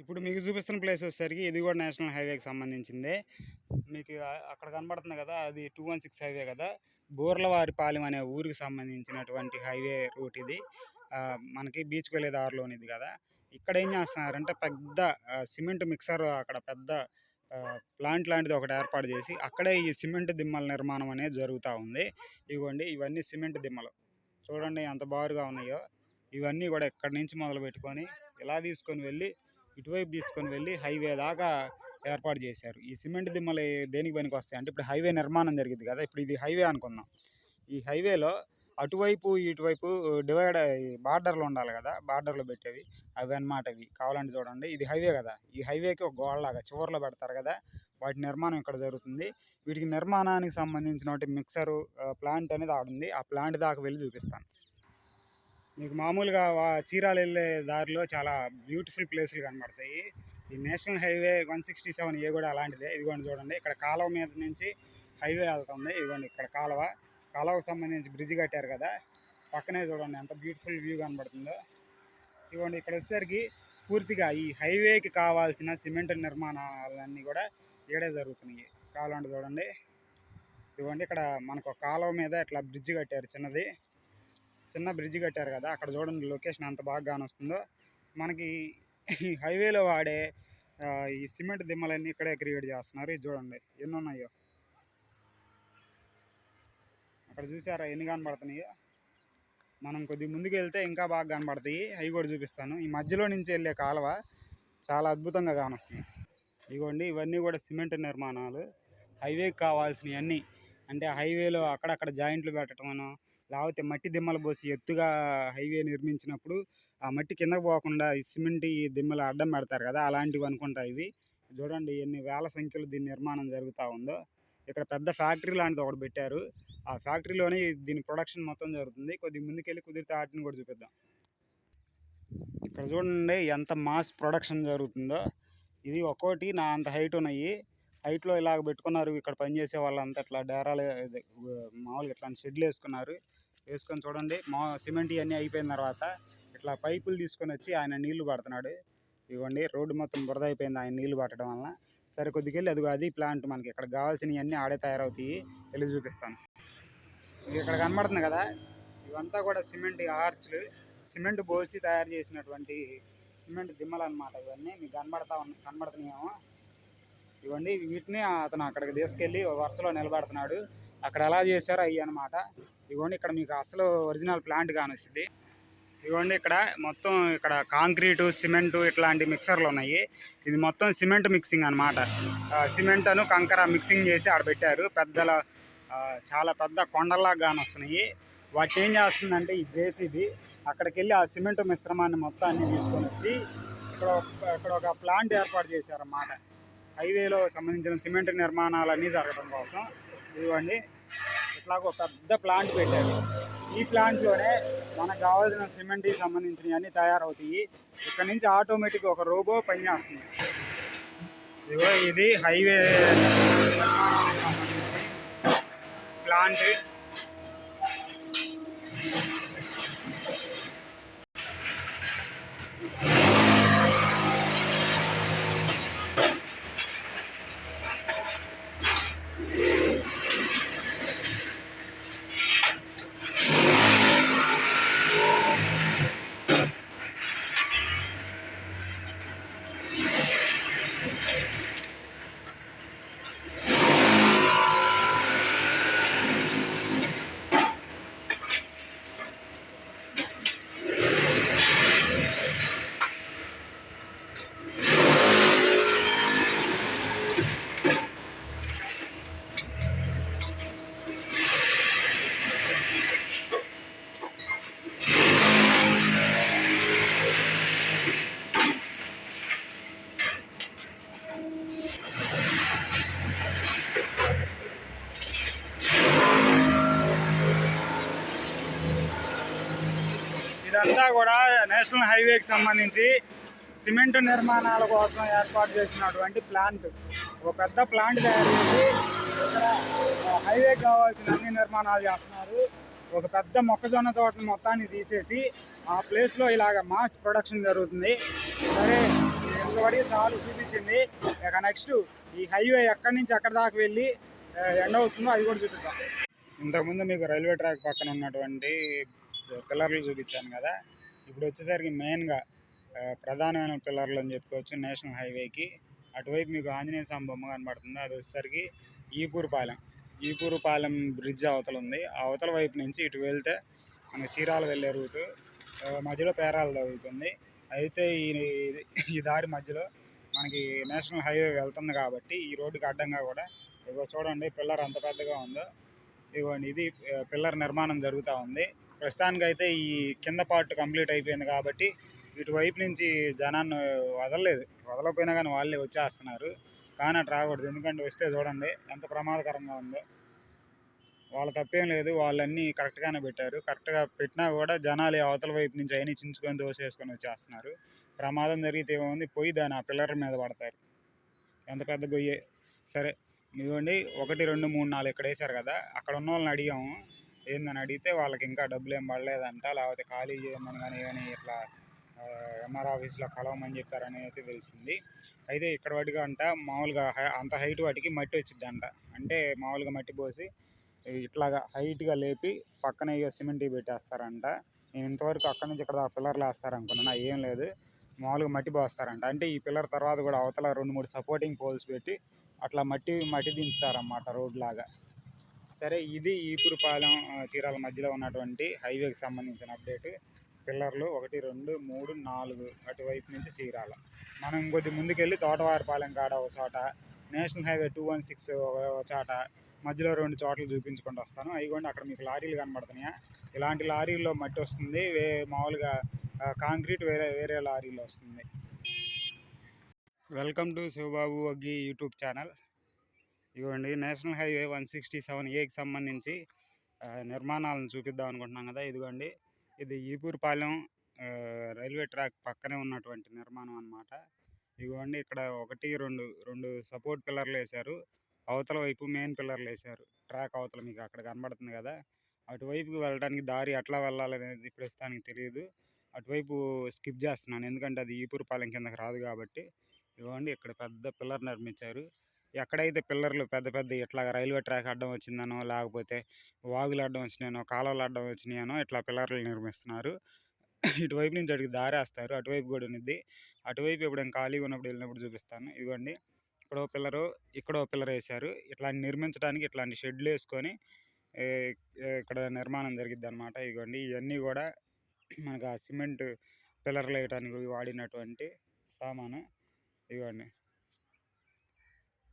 ఇప్పుడు మీకు చూపిస్తున్న ప్లేస్ వచ్చేసరికి ఇది కూడా నేషనల్ హైవేకి సంబంధించిందే. మీకు అక్కడ కనబడుతుంది కదా అది టూ వన్ సిక్స్ హైవే కదా. బోర్లవారిపాలెం అనే ఊరికి సంబంధించినటువంటి హైవే రూట్ ఇది. మనకి బీచ్కి వెళ్ళే దారిలోని ఇది కదా. ఇక్కడ ఏం చేస్తున్నారంటే పెద్ద సిమెంట్ మిక్సర్ అక్కడ పెద్ద ప్లాంట్ లాంటిది ఒకటి ఏర్పాటు చేసి అక్కడే ఈ సిమెంట్ దిమ్మల నిర్మాణం అనేది జరుగుతూ ఉంది. ఇవ్వండి ఇవన్నీ సిమెంట్ దిమ్మలు. చూడండి ఎంత బారుగా ఉన్నాయో. ఇవన్నీ కూడా ఇక్కడి నుంచి మొదలు పెట్టుకొని ఇలా తీసుకొని వెళ్ళి ఇటువైపు తీసుకొని వెళ్ళి హైవే దాకా ఏర్పాటు చేశారు. ఈ సిమెంట్ దిమ్మలు దేనికి పనికి వస్తాయి అంటే ఇప్పుడు హైవే నిర్మాణం జరిగింది కదా ఇప్పుడు ఇది హైవే అనుకుందాం. ఈ హైవేలో అటువైపు ఇటువైపు డివైడ్ బార్డర్లు ఉండాలి కదా బార్డర్లు పెట్టేవి అవి అన్నమాట ఇవి కావాలంటే చూడండి. ఇది హైవే కదా ఈ హైవేకి ఒక గోడలాగా చివరిలో పెడతారు కదా వాటి నిర్మాణం ఇక్కడ జరుగుతుంది. వీటికి నిర్మాణానికి సంబంధించిన మిక్సరు ప్లాంట్ అనేది ఆడుంది. ఆ ప్లాంట్ దాకా వెళ్ళి చూపిస్తాను. మీకు మామూలుగా చీరాలు వెళ్ళే దారిలో చాలా బ్యూటిఫుల్ ప్లేసులు కనబడతాయి. ఈ national highway one sixty seven A కూడా అలాంటిదే. ఇదిగోండి చూడండి ఇక్కడ కాలువ మీద నుంచి హైవే వెళ్తుంది. ఇదిగోండి ఇక్కడ కాలువ. కాలువకు సంబంధించి బ్రిడ్జ్ కట్టారు కదా. పక్కనే చూడండి ఎంత బ్యూటిఫుల్ వ్యూ కనబడుతుందో. ఇదిగోండి ఇక్కడ వచ్చేసరికి పూర్తిగా ఈ హైవేకి కావాల్సిన సిమెంట్ నిర్మాణాలన్నీ కూడా ఇక్కడే జరుగుతున్నాయి. కాలువ చూడండి. ఇదిగోండి ఇక్కడ మనకు ఒక కాలువ మీద ఇట్లా బ్రిడ్జ్ కట్టారు చిన్నది. చిన్న బ్రిడ్జ్ కట్టారు కదా అక్కడ చూడండి లొకేషన్ ఎంత బాగా కానొస్తుందో మనకి ఈ హైవేలో వాడే ఈ సిమెంట్ దిమ్మలన్నీ ఇక్కడే క్రియేట్ చేస్తున్నారు. ఇది చూడండి ఎన్ని ఉన్నాయో అక్కడ చూసారా ఎన్ని కనబడుతున్నాయో మనం కొద్ది ముందుకు వెళ్తే ఇంకా బాగా కనబడతాయి అవి కూడా చూపిస్తాను. ఈ మధ్యలో నుంచి వెళ్ళే కాలువ చాలా అద్భుతంగా కానొస్తుంది ఇదిగోండి ఇవన్నీ కూడా సిమెంట్ నిర్మాణాలు. హైవేకి కావాల్సినవన్నీ అంటే హైవేలో అక్కడక్కడ జాయింట్లు పెట్టడం లేకపోతే మట్టి దిమ్మలు పోసి ఎత్తుగా హైవే నిర్మించినప్పుడు ఆ మట్టి కిందకు పోకుండా ఈ సిమెంట్ ఈ దిమ్మలు అడ్డం పెడతారు కదా అలాంటివి అనుకుంటా ఇవి. చూడండి ఎన్ని వేల సంఖ్యలో దీని నిర్మాణం జరుగుతూ ఉందో. ఇక్కడ పెద్ద ఫ్యాక్టరీ లాంటిది ఒకటి పెట్టారు. ఆ ఫ్యాక్టరీలోనే దీని ప్రొడక్షన్ మొత్తం జరుగుతుంది. కొద్దిగా ముందుకెళ్ళి కుదిరితే వాటిని కూడా చూపిద్దాం. ఇక్కడ చూడండి ఎంత మాస్ ప్రొడక్షన్ జరుగుతుందో. ఇది ఒక్కోటి నా అంత హైట్ ఉన్నాయి. హైట్లో ఇలాగ పెట్టుకున్నారు. ఇక్కడ పనిచేసే వాళ్ళంతా ఇట్లా డేరాలు మామూలుగా ఇట్లాంటి షెడ్లు వేసుకున్నారు. వేసుకొని చూడండి. మా సిమెంట్ ఇవన్నీ అయిపోయిన తర్వాత ఇట్లా పైపులు తీసుకొని వచ్చి ఆయన నీళ్ళు పడుతున్నాడు. ఇవ్వండి రోడ్డు మొత్తం బురద అయిపోయింది ఆయన నీళ్ళు పట్టడం వలన. సరే కొద్దికెళ్ళి అదిగో అది ప్లాంట్ మనకి ఇక్కడ కావాల్సినవన్నీ ఆడే తయారవుతాయి. వెళ్ళి చూపిస్తాను. ఇది ఇక్కడ కనబడుతుంది కదా? ఇవంతా కూడా సిమెంట్ ఆర్చ్లు. సిమెంట్ పోసి తయారు చేసినటువంటి సిమెంట్ దిమ్మలు అనమాట ఇవన్నీ. మీకు కనబడతా ఉన్న కనబడుతున్నాయేమో. ఇవ్వండి వీటిని అతను అక్కడికి తీసుకెళ్ళి వరుసలో నిలబడుతున్నాడు. అక్కడ ఎలా చేశారో అయ్యి అనమాట ఇవ్వండి ఇక్కడ మీకు అసలు ఒరిజినల్ ప్లాంట్ కానొచ్చింది. ఇవ్వండి ఇక్కడ మొత్తం ఇక్కడ కాంక్రీటు సిమెంటు ఇట్లాంటి మిక్సర్లు ఉన్నాయి. ఇది మొత్తం సిమెంట్ మిక్సింగ్ అనమాట సిమెంట్ అను కంకర మిక్సింగ్ చేసి ఆడ పెట్టారు. పెద్దల చాలా పెద్ద కొండల్లాగా కానొస్తున్నాయి. వాటి ఏం చేస్తుందంటే ఈ జేసీబీ అక్కడికి వెళ్ళి ఆ సిమెంట్ మిశ్రమాన్ని మొత్తాన్ని తీసుకొని వచ్చి ఇక్కడ ఒక- ఇక్కడ ఒక ప్లాంట్ ఏర్పాటు చేశారన్నమాట. హైవేలో సంబంధించిన సిమెంట్ నిర్మాణాలన్నీ జరగడం కోసం. ఇదిగోండి ఇట్లాగ ఒక పెద్ద ప్లాంట్ పెట్టారు. ఈ ప్లాంట్లోనే మనకు కావాల్సిన సిమెంట్కి సంబంధించినవి అన్నీ తయారవుతాయి. ఇక్కడ నుంచి ఆటోమేటిక్ ఒక రోబో పనిచేస్తుంది ఇదిగో ఇది హైవే ప్లాంట్ ఇదంతా కూడా నేషనల్ హైవేకి సంబంధించి సిమెంట్ నిర్మాణాల కోసం ఏర్పాటు చేసినటువంటి ప్లాంట్. ఒక పెద్ద ప్లాంట్ తయారు చేసి ఇక్కడ హైవే కావాల్సిన అన్ని నిర్మాణాలు చేస్తున్నారు. ఒక పెద్ద మొక్కజొన్న తోటను మొత్తాన్ని తీసేసి ఆ ప్లేస్లో ఇలాగ మాస్ ప్రొడక్షన్ జరుగుతుంది. సరే ఇంతవరకు చాలు చూపించింది. ఇక నెక్స్ట్ ఈ హైవే ఎక్కడి నుంచి ఎక్కడి దాకా వెళ్ళి ఎండ అవుతుందో అది కూడా చూపిస్తాం ఇంతకుముందు మీకు రైల్వే ట్రాక్ పక్కన ఉన్నటువంటి పిల్లర్లు చూపించాను కదా. ఇప్పుడు వచ్చేసరికి మెయిన్గా ప్రధానమైన పిల్లర్లు అని చెప్పుకోవచ్చు నేషనల్ హైవేకి. అటువైపు మీకు ఆంజనేయ స్వామి బొమ్మ కనబడుతుంది. అది వచ్చేసరికి ఈపూరుపాలెం. ఈపూరుపాలెం బ్రిడ్జ్ అవతల ఉంది. ఆ అవతల వైపు నుంచి ఇటు వెళ్తే మన చీరాల వెళ్ళే రూటు మధ్యలో పేరాలు తగులుతుంది అయితే ఈ ఈ దారి మధ్యలో మనకి నేషనల్ హైవే వెళ్తుంది కాబట్టి ఈ రోడ్డుకి అడ్డంగా కూడా ఇగో చూడండి పిల్లర్ అంత పెద్దగా ఉందో. ఇగోండి ఇది పిల్లర్ నిర్మాణం జరుగుతూ ఉంది. ప్రస్తుతానికి అయితే ఈ కింద పార్ట్ కంప్లీట్ అయిపోయింది కాబట్టి ఇటువైపు నుంచి జనాన్ని వదలలేదు. వదలకపోయినా కానీ వాళ్ళే వచ్చేస్తున్నారు. కానీ అటు రాకూడదు. ఎందుకంటే వస్తే చూడండి ఎంత ప్రమాదకరంగా ఉందో. వాళ్ళ తప్పేం లేదు. వాళ్ళన్నీ కరెక్ట్గానే పెట్టారు. కరెక్ట్గా పెట్టినా కూడా జనాలు అవతల వైపు నుంచి అయినా చించుకొని దోసేసుకొని వచ్చేస్తున్నారు. ప్రమాదం జరిగితే ఏముంది? పోయి దాని ఆ పిల్లర్ మీద పడతారు. ఎంత పెద్ద గొయ్యే. సరే ఇదిగోండి ఒకటి రెండు మూడు నాలుగు ఇక్కడ వేశారు కదా అక్కడ ఉన్న వాళ్ళని అడిగాము. ఏందని అడిగితే వాళ్ళకి ఇంకా డబ్బులు ఏం పడలేదంట. లేకపోతే ఖాళీ చేయమని కానీ కానీ ఇట్లా ఎంఆర్ ఆఫీస్లో కలవమని చెప్పారని అయితే తెలిసింది. అయితే ఇక్కడ వాటిగా అంట మామూలుగా హై- అంత హైట్ వాటికి మట్టి వచ్చిందంట అంటే మామూలుగా మట్టి పోసి ఇట్లాగా హైట్గా లేపి పక్కన ఇక సిమెంట్ పెట్టేస్తారంట. నేను ఇంతవరకు అక్కడ నుంచి ఇక్కడ పిల్లర్లు వేస్తారు అనుకున్నా ఏం లేదు. మామూలుగా మట్టి పోస్తారంట. అంటే ఈ పిల్లర్ తర్వాత కూడా అవతల రెండు మూడు సపోర్టింగ్ పోల్స్ పెట్టి అట్లా మట్టి మట్టి దించుతారన్నమాట రోడ్ లాగా సరే ఇది ఈపురుపాలెం చీరాల మధ్యలో ఉన్నటువంటి హైవేకి సంబంధించిన అప్డేట్. పిల్లర్లు ఒకటి రెండు మూడు నాలుగు అటువైపు నుంచి చీరాల. మనం ఇంకొద్ది ముందుకెళ్ళి తోటవారిపాలెం కాడ ఒక చోట national highway two one six ఒక చోట మధ్యలో రెండు చోట్ల చూపించుకుంటూ వస్తాను. అయిగోండి అక్కడ మీకు లారీలు కనబడుతున్నాయా? ఇలాంటి లారీల్లో మట్టి వస్తుంది. వే మామూలుగా కాంక్రీట్ వేరే వేరే లారీలో వస్తుంది. Welcome to Sivababu Aggi YouTube channel. ఇదిగోండి national highway one sixty seven ఏకి సంబంధించి నిర్మాణాలను చూపిద్దాం అనుకుంటున్నాం కదా ఇదిగోండి. ఇది ఈపూర్పాలెం రైల్వే ట్రాక్ పక్కనే ఉన్నటువంటి నిర్మాణం అన్నమాట. ఇదిగోండి ఇక్కడ ఒకటి రెండు రెండు సపోర్ట్ పిల్లర్లు వేశారు. అవతల వైపు మెయిన్ పిల్లర్లు వేశారు. ట్రాక్ అవతల మీకు అక్కడ కనబడుతుంది కదా. అటువైపుకి వెళ్ళడానికి దారి ఎట్లా వెళ్ళాలనేది ప్రస్తుతానికి తెలియదు. అటువైపు స్కిప్ చేస్తున్నాను ఎందుకంటే అది ఈపూర్పాలెం కిందకి రాదు కాబట్టి. ఇదిగోండి ఇక్కడ పెద్ద పిల్లర్ నిర్మించారు. ఎక్కడైతే పిల్లర్లు పెద్ద పెద్ద ఇట్లా రైల్వే ట్రాక్ అడ్డం వచ్చిందనో లేకపోతే వాగులు అడ్డం వచ్చినాయనో కాలువలు అడ్డం వచ్చినాయనో ఇట్లా పిల్లర్లు నిర్మిస్తున్నారు. ఇటువైపు నుంచి అడిగి దారేస్తారు అటువైపు కూడా ఉన్నది. అటువైపు ఎప్పుడైనా ఖాళీగా ఉన్నప్పుడు వెళ్ళినప్పుడు చూపిస్తాను. ఇదిగోండి ఇక్కడ పిల్లరు ఇక్కడ పిల్లర్ వేశారు. ఇట్లాంటి నిర్మించడానికి ఇట్లాంటి షెడ్లు వేసుకొని ఇక్కడ నిర్మాణం జరిగిద్ది అనమాట ఇదిగోండి ఇవన్నీ కూడా మనకు ఆ సిమెంట్ పిల్లర్లు వేయడానికి వాడినటువంటి సామాను. ఇదిగోండి.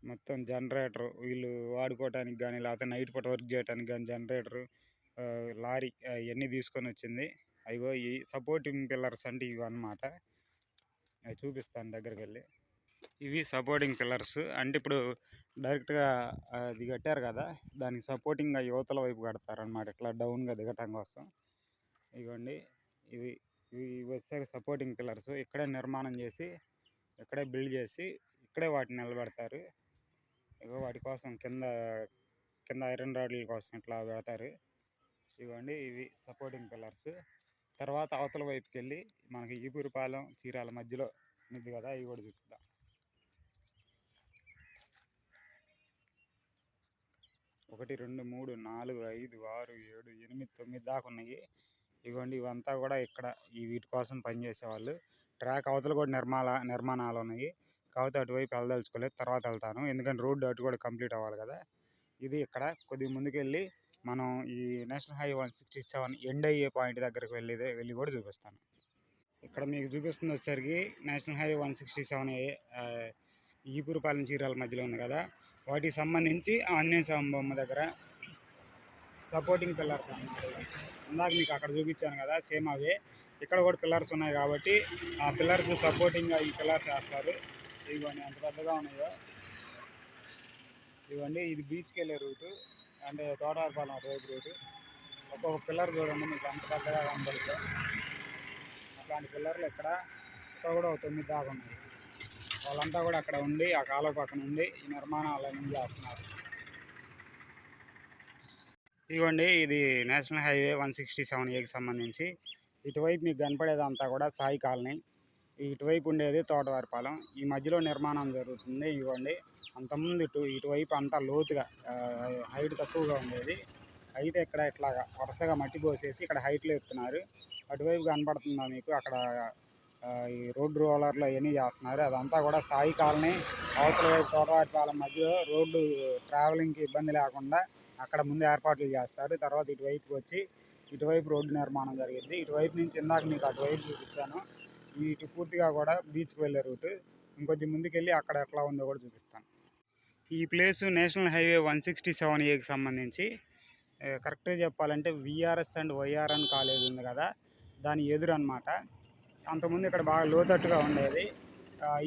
మొత్తం జనరేటర్. వీళ్ళు వాడుకోవటానికి కానీ లేకపోతే నైట్ పూట వర్క్ చేయడానికి కానీ జనరేటరు లారీ అవన్నీ తీసుకొని వచ్చింది. అవిగో ఈ సపోర్టింగ్ పిల్లర్స్ అంటే ఇవి అన్నమాట. అవి చూపిస్తాను దగ్గరికి వెళ్ళి ఇవి సపోర్టింగ్ పిల్లర్స్. అంటే ఇప్పుడు డైరెక్ట్గా అది కట్టారు కదా దానికి సపోర్టింగ్గా యువతల వైపు కడతారనమాట ఇట్లా డౌన్గా దిగటం కోసం. ఇవ్వండి ఇవి ఇవి వచ్చేసరికి సపోర్టింగ్ పిల్లర్స్. ఇక్కడే నిర్మాణం చేసి ఇక్కడే బిల్డ్ చేసి ఇక్కడే వాటిని నిలబెడతారు. ఇగో వాటి కోసం కింద కింద ఐరన్ రాడ్ల కోసం ఇట్లా పెడతారు. ఇవ్వండి ఇవి సపోర్టింగ్ పిల్లర్స్ తర్వాత అవతల వైపుకి వెళ్ళి మనకి ఈపూరుపాలెం చీరాల మధ్యలో ఉంది కదా ఇవి కూడా చూపిద్దాం. ఒకటి రెండు మూడు నాలుగు ఐదు ఆరు ఏడు ఎనిమిది తొమ్మిది దాకా ఉన్నాయి. ఇవ్వండి ఇవంతా కూడా ఇక్కడ ఈ వీటి కోసం పనిచేసేవాళ్ళు. ట్రాక్ అవతల కూడా నిర్మాణ నిర్మాణాలు ఉన్నాయి. కాకపోతే అటువైపు వెళ్ళదలుచుకోలేదు తర్వాత వెళ్తాను ఎందుకంటే రోడ్డు అటు కూడా కంప్లీట్ అవ్వాలి కదా! ఇది ఇక్కడ కొద్దిగా ముందుకెళ్ళి మనం ఈ national highway one sixty seven end అయ్యే పాయింట్ దగ్గరికి వెళ్ళేదే వెళ్ళి కూడా చూపిస్తాను. ఇక్కడ మీకు చూపిస్తుంది వచ్చేసరికి national highway one sixty seven Epurupalem Chirala మధ్యలో ఉంది కదా! వాటికి సంబంధించి ఆంజనేయ స్వామి బొమ్మ దగ్గర సపోర్టింగ్ పిల్లర్స్ అన్నమాట ఇందాక మీకు అక్కడ చూపించాను కదా సేమ్ అవే. ఇక్కడ కూడా పిల్లర్స్ ఉన్నాయి కాబట్టి ఆ పిల్లర్స్ సపోర్టింగ్గా ఈ పిల్లర్స్ వేస్తారు. ఇదిగోండి ఎంత పెద్దగా ఉన్నాయో. ఇదిగోండి ఇది బీచ్కి వెళ్ళే రూటు అంటే తోటారపాలెం రోడ్ రూటు. ఒక్కొక్క పిల్లర్ చూడండి మీకు అంత పెద్దగా కనబడుతుంది అట్లాంటి పిల్లర్లు ఇక్కడ ఇక్కడ కూడా ఒక తొమ్మిది దాకా ఉన్నాయి. వాళ్ళంతా కూడా అక్కడ ఉండి ఆ కాలువ పక్కన ఉండి ఈ నిర్మాణాలన్నీ చేస్తున్నారు. ఇదిగోండి ఇది national highway one sixty seven ఏకి సంబంధించి. ఇటువైపు మీకు కనపడేదంతా కూడా సాయి కాలనీ. ఇటువైపు ఉండేది తోటవారిపాలెం. ఈ మధ్యలో నిర్మాణం జరుగుతుంది ఇవ్వండి. అంతకుముందు ఇటు ఇటువైపు అంతా లోతుగా హైట్ తక్కువగా ఉండేది. అయితే ఇక్కడ ఇట్లాగా వరుసగా మట్టి పోసేసి ఇక్కడ హైట్లు ఎత్తున్నారు. అటువైపు కనబడుతుందా మీకు? అక్కడ ఈ రోడ్డు రోలర్లు అవన్నీ చేస్తున్నారు. అదంతా కూడా సాయి కాలనీ అవతల వైపు తోటవారిపాలెం మధ్యలో రోడ్డు ట్రావెలింగ్కి ఇబ్బంది లేకుండా అక్కడ ముందు ఏర్పాట్లు చేస్తారు. తర్వాత ఇటువైపుకి వచ్చి ఇటువైపు రోడ్డు నిర్మాణం జరిగింది. ఇటువైపు నుంచి ఇందాక మీకు అటువైపు చూపించాను. వీటి ఇటు పూర్తిగా కూడా బీచ్కి వెళ్ళే రూట్. ఇంకొద్ది ముందుకెళ్ళి అక్కడ ఎట్లా ఉందో కూడా చూపిస్తాను. ఈ place national highway one sixty seven ఏకి సంబంధించి కరెక్ట్గా చెప్పాలంటే విఆర్ఎస్ అండ్ వైఆర్ఎన్ కాలేజ్ ఉంది కదా దాని ఎదురు అనమాట అంతకుముందు ఇక్కడ బాగా లోతట్టుగా ఉండేది.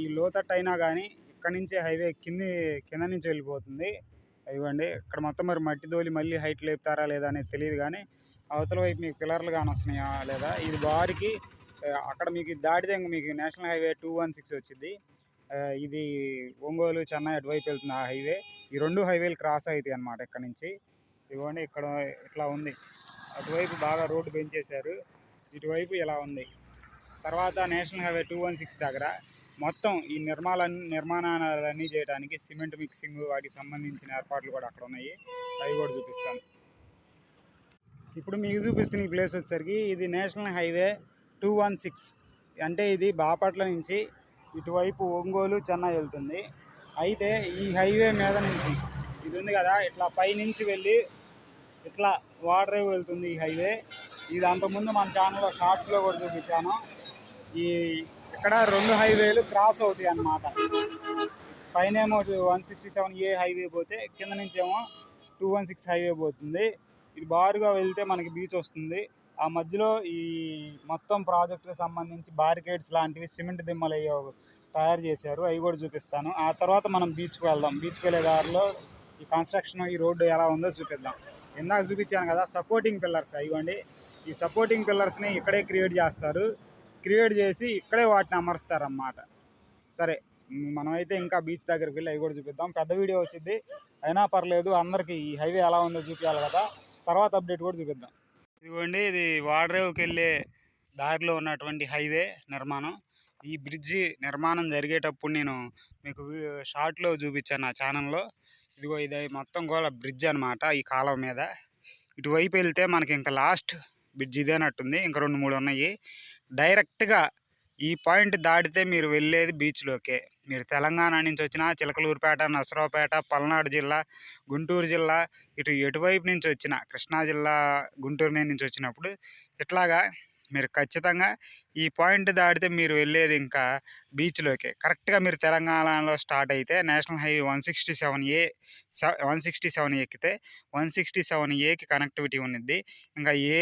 ఈ లోతట్టు అయినా కానీ ఇక్కడ నుంచే హైవే కింది కింద నుంచి వెళ్ళిపోతుంది. ఇవ్వండి ఇక్కడ మొత్తం మరి మట్టి తోలి మళ్ళీ హైట్ లేపుతారా లేదా అనేది తెలియదు కానీ అవతల వైపు మీకు పిల్లర్లు కానీ వస్తున్నాయా లేదా? ఇది బారికి అక్కడ మీకు దాటితే మీకు national highway two one six వచ్చింది. ఇది ఒంగోలు చెన్నై అటువైపు వెళ్తుంది ఆ హైవే. ఈ రెండు హైవేలు క్రాస్ అవుతాయి అన్నమాట ఇక్కడ నుంచి. ఇదిగోండి ఇక్కడ ఇట్లా ఉంది. అటువైపు బాగా రోడ్డు పెంచేశారు. ఇటువైపు ఇలా ఉంది. తర్వాత national highway two one six దగ్గర మొత్తం ఈ నిర్మాణ నిర్మాణాలన్నీ చేయడానికి సిమెంట్ మిక్సింగ్ వాటికి సంబంధించిన ఏర్పాట్లు కూడా అక్కడ ఉన్నాయి. అవి కూడా చూపిస్తాను. ఇప్పుడు మీకు చూపిస్తున్న ఈ ప్లేస్ వచ్చేసరికి ఇది national highway two one six. అంటే ఇది బాపట్ల నుంచి ఇటువైపు ఒంగోలు చెన్నై వెళ్తుంది. అయితే ఈ హైవే మీద నుంచి ఇది ఉంది కదా ఇట్లా పైనుంచి వెళ్ళి ఇట్లా వాటర్ వెళ్తుంది ఈ హైవే. ఇది అంతకుముందు మన ఛానల్లో షార్ట్స్లో కూడా చూపించాను. ఈ ఇక్కడ రెండు హైవేలు క్రాస్ అవుతాయి అన్నమాట. పైన ఏమో one sixty seven A highway పోతే కింద నుంచి ఏమో టూ వన్ సిక్స్ హైవే పోతుంది. ఇది బారుగా వెళ్తే మనకి బీచ్ వస్తుంది. ఆ మధ్యలో ఈ మొత్తం ప్రాజెక్టుకి సంబంధించి బారికేడ్స్ లాంటివి సిమెంట్ దిమ్మలు తయారు చేశారు. అవి కూడా చూపిస్తాను. ఆ తర్వాత మనం బీచ్కి వెళ్దాం. బీచ్కి వెళ్ళే దారిలో ఈ కన్స్ట్రక్షన్ ఈ రోడ్డు ఎలా ఉందో చూపిద్దాం. ఇందాక చూపించాను కదా సపోర్టింగ్ పిల్లర్స్ ఇవ్వండి. ఈ సపోర్టింగ్ పిల్లర్స్ని ఇక్కడే క్రియేట్ చేస్తారు. క్రియేట్ చేసి ఇక్కడే వాటిని అమరుస్తారన్నమాట. సరే మనమైతే ఇంకా బీచ్ దగ్గరికి వెళ్ళి అవి కూడా చూపిద్దాం. పెద్ద వీడియో వచ్చింది. అయినా పర్లేదు అందరికి ఈ హైవే ఎలా ఉందో చూపించాలి కదా. తర్వాత అప్డేట్ కూడా చూపిద్దాం. ఇదిగోండి ఇది వాడరేవుకి వెళ్ళే దారిలో ఉన్నటువంటి హైవే నిర్మాణం. ఈ బ్రిడ్జి నిర్మాణం జరిగేటప్పుడు నేను మీకు షార్ట్లో చూపించాను నా ఛానల్లో. ఇదిగో ఇది మొత్తం కూడా బ్రిడ్జ్ అనమాట ఈ కాలం మీద. ఇటువైపు వెళ్తే మనకి ఇంకా లాస్ట్ బ్రిడ్జ్ ఇదేనట్టుంది. ఇంకా రెండు మూడు ఉన్నాయి డైరెక్ట్గా ఈ పాయింట్ దాటితే మీరు వెళ్ళేది బీచ్లోకే. మీరు తెలంగాణ నుంచి వచ్చినా చిలకలూరుపేట నసరావుపేట పల్నాడు జిల్లా గుంటూరు జిల్లా ఇటు ఎటువైపు నుంచి వచ్చిన కృష్ణా జిల్లా గుంటూరు నుంచి వచ్చినప్పుడు ఇట్లాగా మీరు ఖచ్చితంగా ఈ పాయింట్ దాటితే మీరు వెళ్ళేది ఇంకా బీచ్లోకే. కరెక్ట్గా మీరు తెలంగాణలో స్టార్ట్ అయితే national highway one sixty seven A one sixty seven ఎక్కితే వన్ సిక్స్టీ సెవెన్ ఏకి కనెక్టివిటీ ఉన్నది ఇంకా ఏ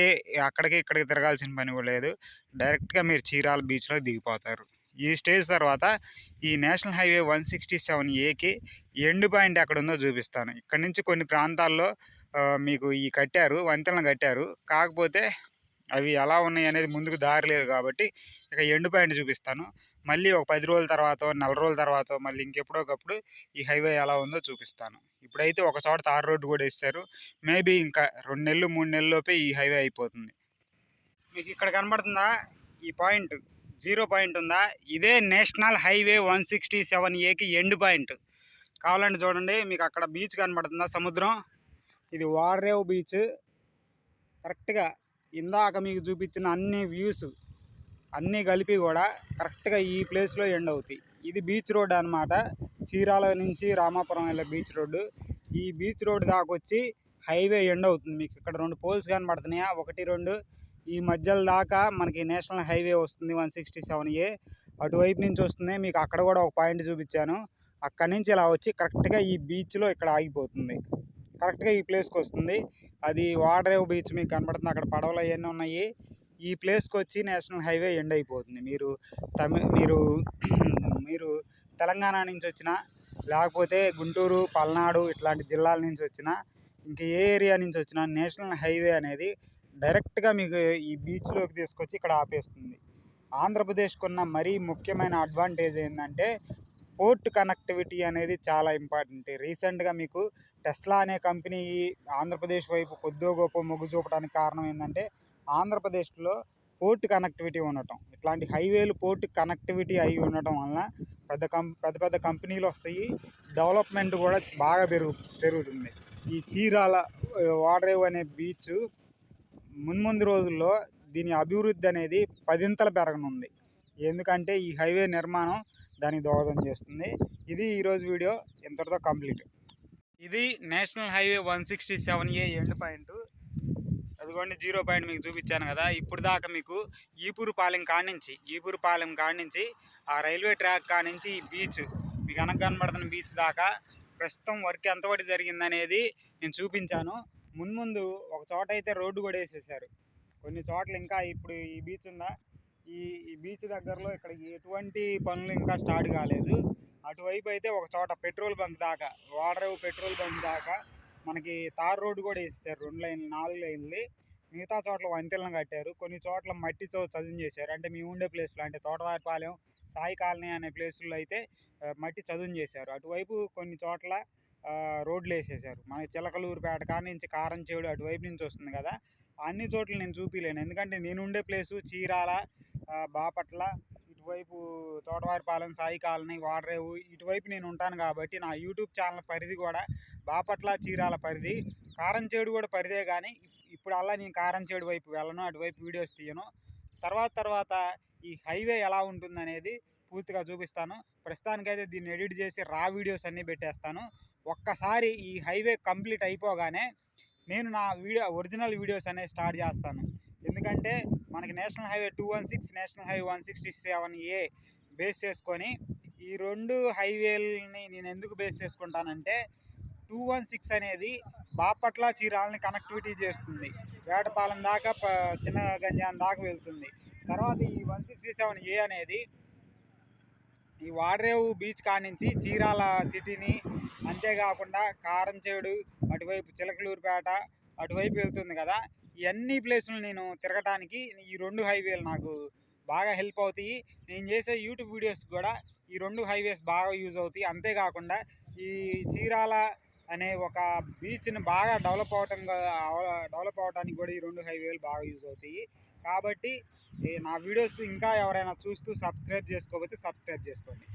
అక్కడికి ఇక్కడికి తిరగాల్సిన పని కూడా లేదు. డైరెక్ట్గా మీరు చీరాల బీచ్లో దిగిపోతారు. ఈ స్టేజ్ తర్వాత ఈ national highway one sixty seven ఏకి ఎండ్ పాయింట్ ఎక్కడ ఉందో చూపిస్తాను. ఇక్కడ నుంచి కొన్ని ప్రాంతాల్లో మీకు ఈ కట్టారు వంతెనలు కట్టారు. కాకపోతే అవి ఎలా ఉన్నాయి అనేది ముందుకు దారి లేదు కాబట్టి ఇక ఎండ్ పాయింట్ చూపిస్తాను. మళ్ళీ ఒక పది రోజుల తర్వాత నెల రోజుల తర్వాత మళ్ళీ ఇంకెప్పుడో ఒకప్పుడు ఈ హైవే ఎలా ఉందో చూపిస్తాను. ఇప్పుడైతే ఒక చోట తార్ రోడ్డు కూడా వేస్తారు మేబీ ఇంకా రెండు నెలలు మూడు నెలల్లోపే ఈ హైవే అయిపోతుంది. మీకు ఇక్కడ కనబడుతుందా? ఈ పాయింట్ జీరో పాయింట్ ఉందా? ఇదే national highway one sixty seven ఏకి ఎండ్ పాయింట్. కావాలంటే చూడండి మీకు అక్కడ బీచ్ కనబడుతుందా? సముద్రం. ఇది వాడరేవ్ బీచ్. కరెక్ట్గా ఇందాక మీకు చూపించిన అన్ని వ్యూస్ అన్నీ కలిపి కూడా కరెక్ట్గా ఈ ప్లేస్లో ఎండ్ అవుతాయి. ఇది బీచ్ రోడ్ అన్నమాట. చీరాల నుంచి రామాపురం వెళ్ళే బీచ్ రోడ్డు ఈ బీచ్ రోడ్ దాకా వచ్చి హైవే ఎండ్ అవుతుంది మీకు. ఇక్కడ రెండు పోల్స్ కనబడుతున్నాయా? ఒకటి రెండు. ఈ మధ్యలో దాకా మనకి నేషనల్ హైవే వస్తుంది వన్ సిక్స్టీ సెవెన్ ఏ అటువైపు నుంచి వస్తుంది. మీకు అక్కడ కూడా ఒక పాయింట్ చూపించాను. అక్కడి నుంచి ఇలా వచ్చి కరెక్ట్గా ఈ బీచ్లో ఇక్కడ ఆగిపోతుంది. కరెక్ట్గా ఈ ప్లేస్కి వస్తుంది. అది వాడరేవ్ బీచ్ మీకు కనబడుతుంది అక్కడ పడవలు అవన్నీ ఉన్నాయి. ఈ ప్లేస్కి వచ్చి నేషనల్ హైవే ఎండ్ అయిపోతుంది. మీరు తమి మీరు మీరు తెలంగాణ నుంచి వచ్చిన లేకపోతే గుంటూరు పల్నాడు ఇట్లాంటి జిల్లాల నుంచి వచ్చిన ఇంక ఏ ఏరియా నుంచి వచ్చినా నేషనల్ హైవే అనేది డైరెక్ట్గా మీకు ఈ బీచ్లోకి తీసుకొచ్చి ఇక్కడ ఆపేస్తుంది. ఆంధ్రప్రదేశ్కి ఉన్న మరీ ముఖ్యమైన అడ్వాంటేజ్ ఏంటంటే పోర్ట్ కనెక్టివిటీ అనేది చాలా ఇంపార్టెంట్. రీసెంట్గా మీకు టెస్లా అనే కంపెనీ ఆంధ్రప్రదేశ్ వైపు కొద్దో గొప్ప మొగ్గు చూపడానికి కారణం ఏంటంటే ఆంధ్రప్రదేశ్లో పోర్ట్ కనెక్టివిటీ ఉండటం. ఇట్లాంటి హైవేలు పోర్ట్ కనెక్టివిటీ అయి ఉండటం వలన పెద్ద కం పెద్ద పెద్ద కంపెనీలు వస్తాయి. డెవలప్మెంట్ కూడా బాగా పెరుగు పెరుగుతుంది. ఈ చీరాల వాడరేవు అనే బీచ్ మున్ముందు రోజుల్లో దీని అభివృద్ధి అనేది పదింతలు పెరగనుంది. ఎందుకంటే ఈ హైవే నిర్మాణం దానికి దోహదం చేస్తుంది. ఇది ఈరోజు వీడియో ఇంతటితో కంప్లీట్. ఇది national highway one sixty seven A end point. అదిగోండి జీరో పాయింట్ మీకు చూపించాను కదా. ఇప్పుడు దాకా మీకు ఈపూరు పాలెం కాడి నుంచి ఈపూరు పాలెం నుంచి ఆ రైల్వే ట్రాక్ కానించి నుంచి ఈ బీచ్ మీకు వెనక కనబడుతున్న బీచ్ దాకా ప్రస్తుతం వర్క్ ఎంతవరకు జరిగిందనేది నేను చూపించాను. మున్ముందు ఒక చోట అయితే రోడ్డు కూడా వేసేసారు కొన్ని చోట్ల ఇంకా ఇప్పుడు ఈ బీచ్ ఉందా? ఈ ఈ బీచ్ దగ్గరలో ఇక్కడ ఎటువంటి పనులు ఇంకా స్టార్ట్ కాలేదు. అటువైపు అయితే ఒక చోట పెట్రోల్ బంక్ దాకా వాడరేవు పెట్రోల్ బంక్ దాకా మనకి తార్ రోడ్డు కూడా వేసేసారు. రెండు లైన్లు నాలుగు లైన్లు. మిగతా చోట్ల వంతెలను కట్టారు. కొన్ని చోట్ల మట్టితో చదును చేశారు. అంటే మేము ఉండే ప్లేస్లో అంటే తోటవారిపాలెం సాయి కాలనీ అనే ప్లేసుల్లో అయితే మట్టి చదును చేశారు. అటువైపు కొన్ని చోట్ల రోడ్లు వేసేసారు. మన చిలకలూరుపేట కాడి నుంచి కారంచేడు అటువైపు నుంచి వస్తుంది కదా. అన్ని చోట్ల నేను చూపించలేను ఎందుకంటే నేను ఉండే ప్లేసు చీరాల బాపట్ల ఇటువైపు తోటవారిపాలెం సాయి కాలనీ వాడరేవు ఇటువైపు నేను ఉంటాను కాబట్టి నా యూట్యూబ్ ఛానల్ పరిధి కూడా బాపట్ల చీరాల పరిధి. కారంచేడు కూడా పరిదే కానీ ఇప్పుడు అలా నేను కారంచేడు వైపు వెళ్ళను అటువైపు వీడియోస్ తీయను. తర్వాత తర్వాత ఈ హైవే ఎలా ఉంటుందనేది పూర్తిగా చూపిస్తాను. ప్రస్తుతానికైతే దీన్ని ఎడిట్ చేసి రా వీడియోస్ అన్నీ పెట్టేస్తాను. ఒక్కసారి ఈ హైవే కంప్లీట్ అయిపోగానే నేను నా వీడియో ఒరిజినల్ వీడియోస్ అనేవి స్టార్ట్ చేస్తాను. ఎందుకంటే మనకి national highway two one six national highway one sixty seven A base చేసుకొని ఈ రెండు హైవేలని నేను ఎందుకు బేస్ చేసుకుంటానంటే టూ వన్ సిక్స్ అనేది బాపట్ల చీరాలని కనెక్టివిటీ చేస్తుంది. వేటపాలెం దాకా చిన్న గంజాం దాకా వెళ్తుంది. తర్వాత ఈ వన్ సిక్స్టీ సెవెన్ ఏ అనేది ఈ వాడరేవు బీచ్ కానించి చీరాల సిటీని అంతేకాకుండా కారంచేడు అటువైపు చిలకలూరుపేట అటువైపు వెళ్తుంది కదా. ఇవన్నీ ప్లేసులు నేను తిరగటానికి ఈ రెండు హైవేలు నాకు బాగా హెల్ప్ అవుతాయి. నేను చేసే యూట్యూబ్ వీడియోస్ కూడా ఈ రెండు హైవేస్ బాగా యూజ్ అవుతాయి. అంతేకాకుండా ఈ చీరాల అనే ఒక బీచ్ని బాగా డెవలప్ అవటం డెవలప్ అవడానికి కూడా ఈ రెండు హైవేలు బాగా యూజ్ అవుతాయి. కాబట్టి ఈ నా వీడియోస్ ఇంకా ఎవరైనా చూస్తూ సబ్స్క్రైబ్ చేసుకోకపోతే సబ్స్క్రైబ్ చేసుకోండి.